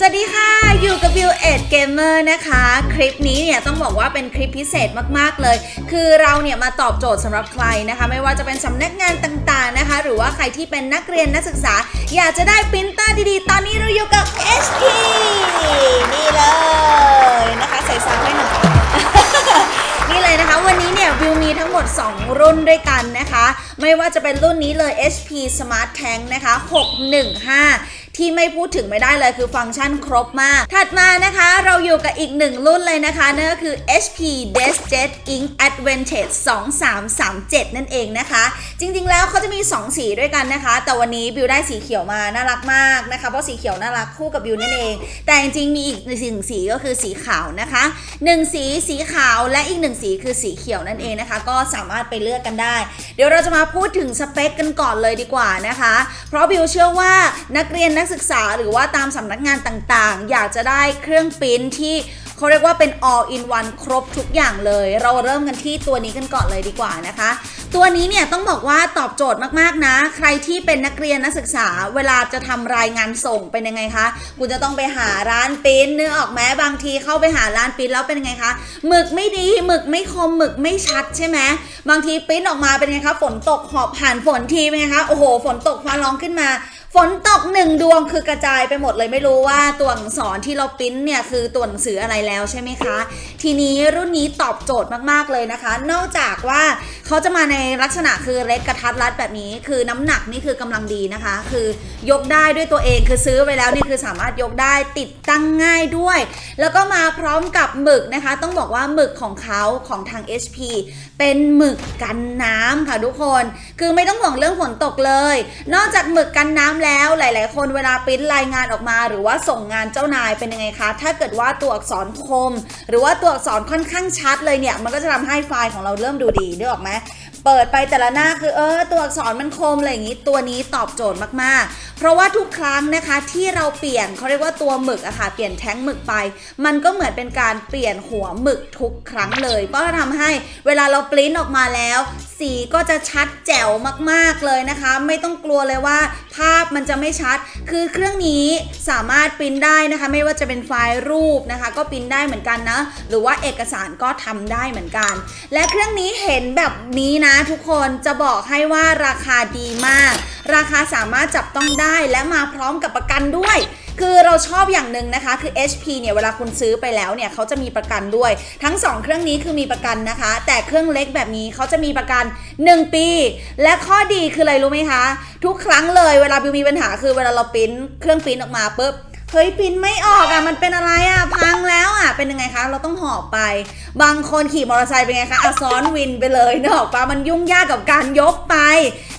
สวัสดีค่ะ อยู่กับ Bill 8 Gamer นะคะ คลิปนี้เนี่ยต้องบอกว่าเป็นคลิปพิเศษมากๆเลย คือเราเนี่ยมาตอบโจทย์สำหรับใครนะคะ ไม่ว่าจะเป็นสำนักงานต่างๆนะคะ หรือว่าใครที่เป็นนักเรียนนักศึกษา อยากจะได้ปรินเตอร์ดีๆ ตอนนี้เราอยู่กับ HP นี่เลยนะคะใส่ซาวให้หน่อยนี่เลยนะคะวันนี้เนี่ยวิวมีทั้งหมด 2 รุ่นด้วยกันนะคะ ไม่ว่าจะเป็นรุ่นนี้เลย HP Smart Tank นะคะ 615 ที่ไม่พูดถึงไม่ได้เลยคือฟังก์ชันครบมาก ถัดมานะคะเราอยู่กับอีกหนึ่งรุ่นเลยนะคะนั่นก็คือ HP DeskJet Ink Advantage 2337 นั่นเองนะคะ จริงๆแล้วเขาจะมี 2 สีด้วยกันนะคะ แต่วันนี้บิวได้สีเขียวมาน่ารักมากนะคะ เพราะสีเขียวน่ารักคู่กับบิวนั่นเอง แต่จริงๆมีอีกหนึ่งสีก็คือสีขาวนะคะหนึ่งสีสีขาวและอีกหนึ่งสีคือสีเขียวนั่นเองนะคะ ก็สามารถไปเลือกกันได้ เดี๋ยวเราจะมาพูดถึงสเปคกันก่อนเลยดีกว่านะคะ เพราะบิวเชื่อว่านักเรียนนักศึกษาหรือว่าตามสำนักงานต่างๆ อยากจะได้เครื่องปริ้นที่เขาเรียกว่าเป็น all in one ครบทุกอย่างเลย เราเริ่มกันที่ตัวนี้กันก่อนเลยดีกว่านะคะ ตัวนี้เนี่ยต้องบอกว่าตอบโจทย์มากๆนะ ใครที่เป็นนักเรียนนักศึกษา เวลาจะทำรายงานส่งเป็นยังไงคะ คุณจะต้องไปหาร้านปริ้นเนื้อออกแม้บางทีเข้าไปหาร้านปริ้นแล้วเป็นยังไงคะหมึกไม่ดีหมึกไม่คมหมึกไม่ชัดใช่ไหมบางทีปริ้นออกมาเป็นไงคะฝนตกหอบผ่านฝนทีเป็นไงคะโอ้โหฝนตกฟ้าร้องขึ้นมา ฝนตกหนึ่งดวงคือกระจายไปหมดเลยไม่รู้ว่าตัวอักษรที่เราปริ้นเนี่ยคือตัวหนังสืออะไรแล้วใช่ไหมคะ ทีนี้รุ่นนี้ตอบโจทย์มากๆเลยนะคะ นอกจากว่าเขาจะมาในลักษณะคือเล็กกระทัดรัดแบบนี้ คือน้ำหนักนี่คือกำลังดีนะคะ คือยกได้ด้วยตัวเองคือซื้อไปแล้วนี่คือสามารถยกได้ติดตั้งง่ายด้วย แล้วก็มาพร้อมกับหมึกนะคะ ต้องบอกว่าหมึกของเขาของทาง HP เป็นหมึกกันน้ำค่ะทุกคน คือไม่ต้องห่วงเรื่องฝนตกเลย นอกจากหมึกกันน้ำแล้วแล้วหลาย ๆ คนเวลาปริ้นรายงานออกมา หรือว่าส่งงานเจ้านายเป็นยังไงคะ ถ้าเกิดว่าตัวอักษรคม หรือว่าตัวอักษรค่อนข้างชัดเลยเนี่ย มันก็จะทำให้ไฟล์ของเราเริ่มดูดีนึกออกไหมเปิดไปแต่ละหน้าคือเออตัวอักษรมันคมอะไรอย่างนี้ตัวนี้ตอบโจทย์มากๆ เพราะว่าทุกครั้งนะคะที่เราเปลี่ยนเขาเรียกว่าตัวหมึกอะค่ะเปลี่ยนแท้งหมึกไป มันก็เหมือนเป็นการเปลี่ยนหัวหมึกทุกครั้งเลย ก็ทำให้เวลาเราปริ้นออกมาแล้วสีก็จะชัดแจ๋วมากๆเลยนะคะ ไม่ต้องกลัวเลยว่าภาพมันจะไม่ชัด คือเครื่องนี้สามารถปริ้นได้นะคะ ไม่ว่าจะเป็นไฟล์รูปนะคะ ก็ปริ้นได้เหมือนกันนะ หรือว่าเอกสารก็ทำได้เหมือนกัน และเครื่องนี้เห็นแบบนี้นะทุกคนจะบอกให้ว่าราคาดีมาก ราคาสามารถจับต้องได้และมาพร้อมกับประกันด้วย คือเราชอบอย่างหนึ่งนะคะ คือ HP เนี่ยเวลาคุณซื้อไปแล้วเนี่ยเขาจะมีประกันด้วย ทั้ง 2 เครื่องนี้คือมีประกันนะคะ แต่เครื่องเล็กแบบนี้เขาจะมีประกัน 1 ปี และข้อดีคืออะไรรู้ไหมคะ ทุกครั้งเลยเวลาบิวมีปัญหาคือเวลาเราปริ้นเครื่องปริ้นออกมาปุ๊บเฮ้ยปริ้นไม่ออกอะมันเป็นอะไรอะพังแล้วอะ เป็นยังไงคะ เราต้องหอบไป บางคนขี่มอเตอร์ไซค์เป็นไงคะอะซ้อนวินไปเลยเนกออกปะมันยุ่งยากกับการยกไป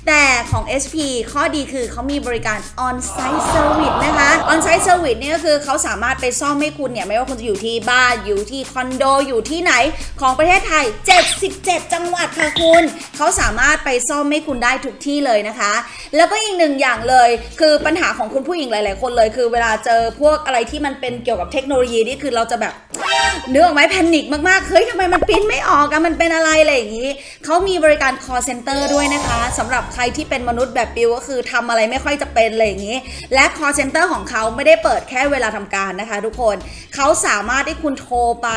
แต่ของ HP ข้อดีคือเขามีบริการ on-site service นะคะ on-site service เนี่ยก็คือเขาสามารถไปซ่อมให้คุณเนี่ย ไม่ว่าคุณจะอยู่ที่บ้าน อยู่ที่คอนโด อยู่ที่ไหนของประเทศไทย 77 จังหวัดค่ะคุณ เขาสามารถไปซ่อมให้คุณได้ทุกที่เลยนะคะ แล้วก็อีกหนึ่งอย่างเลยคือปัญหาของคุณผู้หญิงหลาย ๆ คนเลย คือเวลาเจอพวกอะไรที่มันเป็นเกี่ยวกับเทคโนโลยีนี่คือเราจะแบบ นื้ออกไหมแพนิคมากๆ เฮ้ยทำไมมันปิ้นไม่ออกอะมันเป็นอะไรอะไรอย่างนี้ เขามีบริการ call center ด้วยนะคะสำหรับใครที่เป็นมนุษย์แบบปิวก็คือทำอะไรไม่ค่อยจะเป็นอะไรอย่างนี้ และ call center ของเขาไม่ได้เปิดแค่เวลาทำการนะคะ ทุกคนเขาสามารถให้คุณโทรไป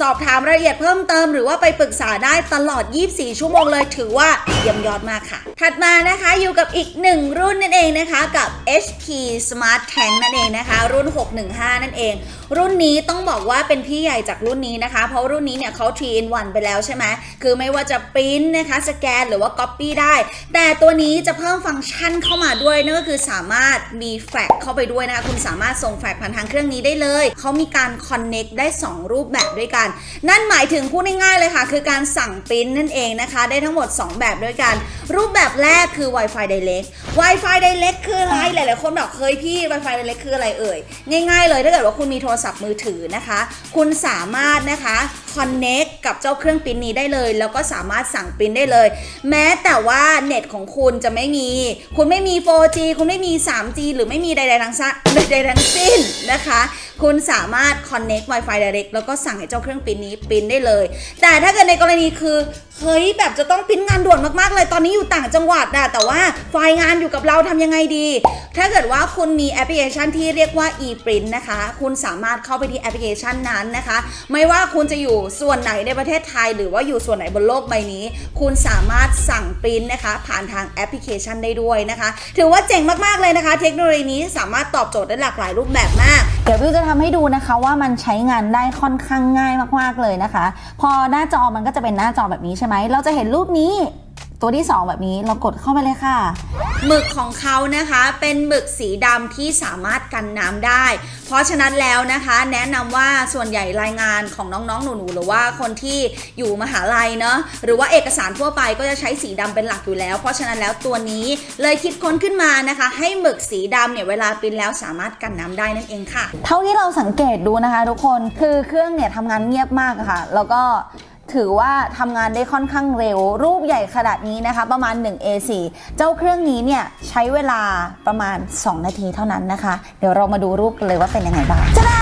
สอบถามรายละเอียดเพิ่มเติม หรือว่าไปปรึกษาได้ตลอด 24 ชั่วโมงเลยถือว่าเยี่ยมยอดมากค่ะ ถัดมานะคะอยู่กับอีกหนึ่งรุ่นนั่นเองนะคะกับ HP Smart Tank นั่นเองนะคะ รุ่น 615 นั่นเอง รุ่นนี้ต้องบอกว่าเป็นพี่ใหญ่จากรุ่นนี้นะคะ เพราะรุ่นนี้เนี่ยเขา 3 in 1 ไปแล้วใช่ไหมคือไม่ว่าจะปริ้นนะคะสแกนหรือว่า Copy ได้ แต่ตัวนี้จะเพิ่มฟังก์ชันเข้ามาด้วยนั่นก็คือสามารถมีแฟกเข้าไปด้วยนะคะคุณสามารถส่งแฟกผ่านทางเครื่องนี้ได้เลย เขามีการ Connect ได้ 2 รูปแบบด้วยกัน นั่นหมายถึงพูดง่ายๆเลยค่ะ คือการสั่งปริ้นนั่นเองนะคะ ได้ทั้งหมด 2 แบบด้วยกันรูปแบบแรกคือ Wi-Fi Direct Wi-Fi Direct คืออะไร หลาย ๆ คนบอกเคยพี่ Wi-Fi Direct คืออะไรเอ่ย ง่าย ๆ เลยถ้าเกิดว่าคุณมีโทรศัพท์มือถือนะคะ คุณสามารถนะคะ Connect กับเจ้าเครื่องปริ้นนี้ได้เลย แล้วก็สามารถสั่งปริ้นได้เลย แม้แต่ว่าเน็ตของคุณจะไม่มี คุณไม่มี 4G คุณไม่มี 3G หรือไม่มีใดๆทั้งสิ้นใดๆทั้งสิ้นนะคะ คุณสามารถ connect Wi-Fi direct แล้วก็สั่งให้เจ้าเครื่องปริ้นนี้ปริ้นได้เลย แต่ถ้าเกิดในกรณีคือเฮ้ยแบบจะต้องปริ้นงานด่วนมากๆเลยตอนนี้อยู่ต่างจังหวัดอะแต่ว่าไฟล์งานอยู่กับเราทำยังไงดี ถ้าเกิดว่าคุณมีแอปพลิเคชันที่เรียกว่า ePrint นะคะ คุณสามารถเข้าไปที่แอปพลิเคชันนั้นนะคะ ไม่ว่าคุณจะอยู่ส่วนไหนในประเทศไทย หรือว่าอยู่ส่วนไหนบนโลกใบนี้ คุณสามารถสั่งปริ้นนะคะ ผ่านทางแอปพลิเคชันได้ด้วยนะคะ ถือว่าเจ๋งมากๆเลยนะคะ เทคโนโลยีนี้สามารถตอบโจทย์ได้หลากหลายรูปแบบมาก เดี๋ยววิวจะทำให้ดูนะคะว่ามันใช้งานได้ค่อนข้างง่ายมากๆเลยนะคะ พอหน้าจอมันก็จะเป็นหน้าจอแบบนี้ใช่ไหมเราจะเห็นรูปนี้ ตัวที่ 2 แบบนี้เรากดเข้าไปเลยค่ะ หมึกของเขานะคะเป็นหมึกสีดำที่สามารถกันน้ำได้ เพราะฉะนั้นแล้วนะคะ แนะนำว่าส่วนใหญ่รายงานของน้องๆหนูๆหรือว่าคนที่อยู่มหาลัยเนาะหรือว่าเอกสารทั่วไปก็จะใช้สีดำเป็นหลักอยู่แล้ว เพราะฉะนั้นแล้วตัวนี้เลยคิดค้นขึ้นมานะคะ ให้หมึกสีดำเนี่ยเวลาปริ้นแล้วสามารถกันน้ำได้นั่นเองค่ะ เท่าที่เราสังเกตดูนะคะ ทุกคนคือเครื่องเนี่ยทำงานเงียบมากอะค่ะ แล้วก็ ถือว่าทำงานได้ค่อนข้างเร็ว รูปใหญ่ขนาดนี้นะคะประมาณ 1 A4 เจ้าเครื่องนี้เนี่ยใช้เวลาประมาณ 2 นาทีเท่านั้นนะคะ เดี๋ยวเรามาดูรูปกันเลยว่าเป็นยังไงบ้างจ้า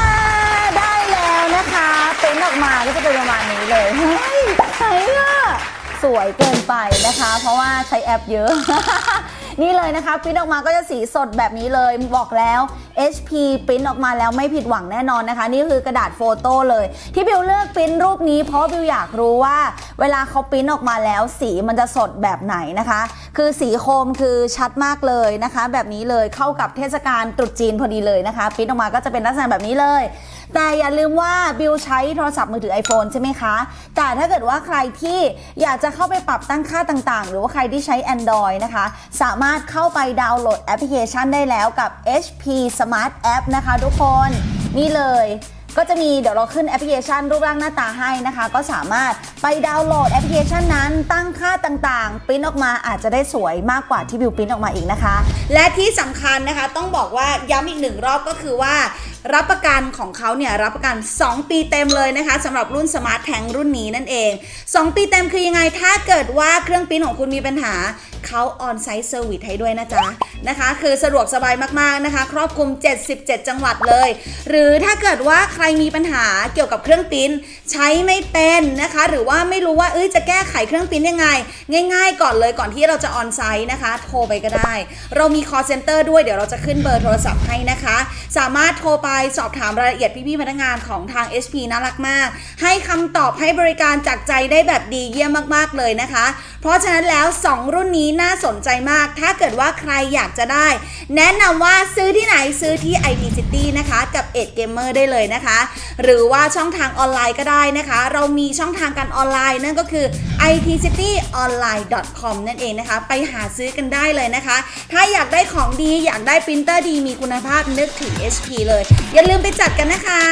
ได้แล้วนะคะเป็นออกมาก็จะเป็นประมาณนี้เลยเฮ้ยใช่อะสวยเกินไปนะคะ เพราะว่าใช้แอปเยอะ นี่เลยนะคะปริ้นออกมาก็จะสีสดแบบนี้เลยบอกแล้ว HP ปริ้นออกมาแล้วไม่ผิดหวังแน่นอนนะคะ นี่คือกระดาษโฟโต้เลย ที่บิวเลือกปริ้นรูปนี้เพราะบิวอยากรู้ว่า เวลาเขาปริ้นออกมาแล้วสีมันจะสดแบบไหนนะคะคือสีโคมคือชัดมากเลยนะคะ แบบนี้เลยเข้ากับเทศกาลตรุษจีนพอดีเลยนะคะปิ้นออกมาก็จะเป็นลักษณะแบบนี้เลย แต่อย่าลืมว่าบิวใช้โทรศัพท์มือถือ iPhone ใช่ไหมคะ แต่ถ้าเกิดว่าใครที่อยากจะเข้าไปปรับตั้งค่าต่างๆ หรือว่าใครที่ใช้ Android นะคะ สามารถเข้าไปดาวน์โหลดแอปพลิเคชันได้แล้วกับ HP Smart App นะคะทุกคนนี่เลย ก็จะมีเดี๋ยวเราขึ้นแอปพลิเคชันรูปร่างหน้าตาให้นะคะ ก็สามารถไปดาวน์โหลดแอปพลิเคชันนั้นตั้งค่าต่างๆปริ้นออกมาอาจจะได้สวยมากกว่าที่วิวปริ้นออกมาอีกนะคะ และที่สำคัญนะคะต้องบอกว่าย้ำอีกหนึ่งรอบก็คือว่า รับประกันของเขาเนี่ยรับประกัน 2 ปีเต็มเลยนะคะสำหรับรุ่นสมาร์ทแทงรุ่นนี้นั่นเอง 2 ปีเต็มคือยังไงถ้าเกิดว่าเครื่องปิ้นของคุณมีปัญหาเขาออนไซต์เซอร์วิสให้ด้วยนะจ๊ะนะคะ คือสะดวกสบายมากๆนะคะ ครอบคลุม 77 จังหวัดเลย หรือถ้าเกิดว่าใครมีปัญหาเกี่ยวกับเครื่องปิ้นใช้ไม่เป็นนะคะ หรือว่าไม่รู้ว่าเอ้ยจะแก้ไขเครื่องปิ้นยังไง ง่าย ๆ ก่อนเลยก่อนที่เราจะออนไซต์นะคะโทรไปก็ได้ เรามี call center ด้วยเดี๋ยวเราจะขึ้นเบอร์โทรศัพท์ให้นะคะ สามารถโทรไปสอบถามรายละเอียดพี่ๆพนักงานของทาง HP น่ารักมาก ให้คำตอบให้บริการจากใจได้แบบดีเยี่ยมมากๆเลยนะคะ เพราะฉะนั้นแล้ว 2 รุ่นนี้น่าสนใจมาก ถ้าเกิดว่าใครอยากจะได้ แนะนำว่าซื้อที่ไหนซื้อที่ IT City นะคะ กับ Edge Gamer ได้เลยนะคะ หรือว่าช่องทางออนไลน์ก็ได้นะคะ เรามีช่องทางการออนไลน์นั่นก็คือ itcityonline.com นั่นเองนะคะ ไปหาซื้อกันได้เลยนะคะ ถ้าอยากได้ของดีอยากได้ปรินเตอร์ดีมีคุณภาพนึกถึง HP เลย อย่าลืมไปจัดกันนะคะ